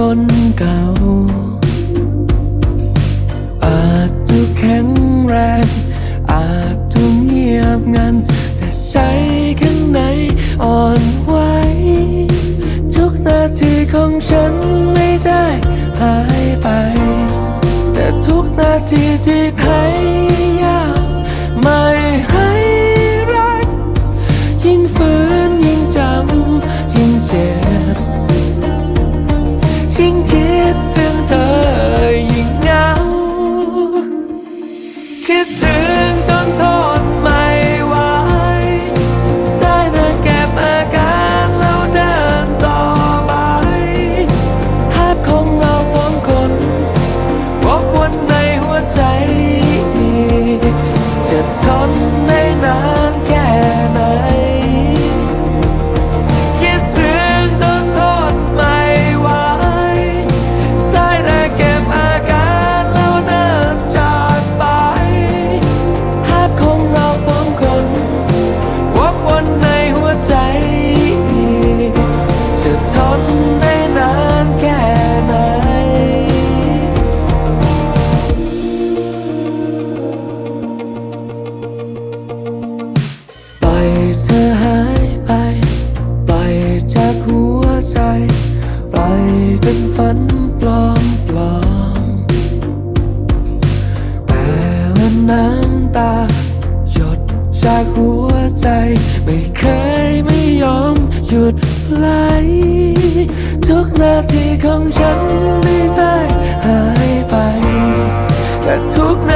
คนเก่า อาจจะแข็งแรง อาจจะเงียบงัน แต่ใจข้างในอ่อนไหวทุกนาทีของฉันไม่ได้หายไป แต่ทุกนาทีที่พยายาม ยิ่งคิดถึงเธอยิ่งเหงา คิดถึงจนทนไม่ไหวได้แต่เก็บอาการแล้วเดินต่อไป ภาพของเราสองคนวกวนในหัวใจ จะทนได้นาน ใจ ไม่เคยไม่ยอมหยุดไหล ทุกนาทีของฉันไม่ได้หายไป แต่ทุกนา